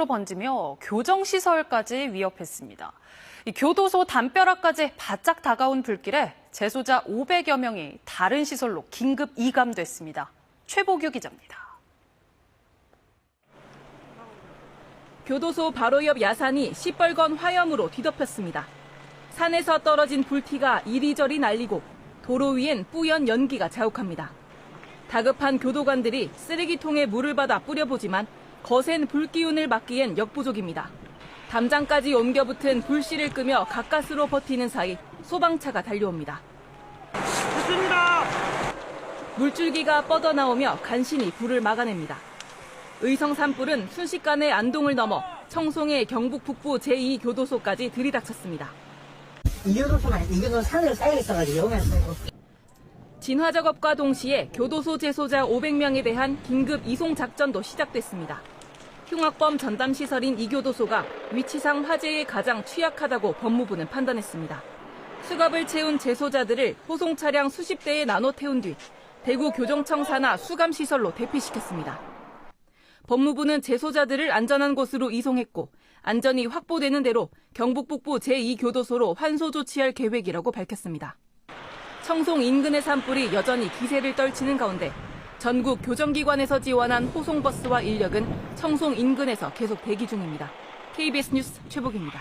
전국으로 번지며 교정시설까지 위협했습니다. 이 교도소 담벼락까지 바짝 다가온 불길에 재소자 500여 명이 다른 시설로 긴급 이감됐습니다. 최보규 기자입니다. 교도소 바로 옆 야산이 시뻘건 화염으로 뒤덮였습니다. 산에서 떨어진 불티가 이리저리 날리고 도로 위엔 뿌연 연기가 자욱합니다. 다급한 교도관들이 쓰레기통에 물을 받아 뿌려보지만 거센 불기운을 막기엔 역부족입니다. 담장까지 옮겨붙은 불씨를 끄며 가까스로 버티는 사이 소방차가 달려옵니다. 됐습니다. 물줄기가 뻗어나오며 간신히 불을 막아냅니다. 의성 산불은 순식간에 안동을 넘어 청송의 경북 북부 제2교도소까지 들이닥쳤습니다. 이교도소만 이교도 산을 쌓여 있어가지고 위험했어요. 진화 작업과 동시에 교도소 재소자 500명에 대한 긴급 이송 작전도 시작됐습니다. 흉악범 전담 시설인 이 교도소가 위치상 화재에 가장 취약하다고 법무부는 판단했습니다. 수갑을 채운 재소자들을 호송 차량 수십 대에 나눠 태운 뒤 대구 교정청 산하 수감 시설로 대피시켰습니다. 법무부는 재소자들을 안전한 곳으로 이송했고 안전이 확보되는 대로 경북 북부 제2교도소로 환소 조치할 계획이라고 밝혔습니다. 청송 인근의 산불이 여전히 기세를 떨치는 가운데 전국 교정기관에서 지원한 호송버스와 인력은 청송 인근에서 계속 대기 중입니다. KBS 뉴스 최복입니다.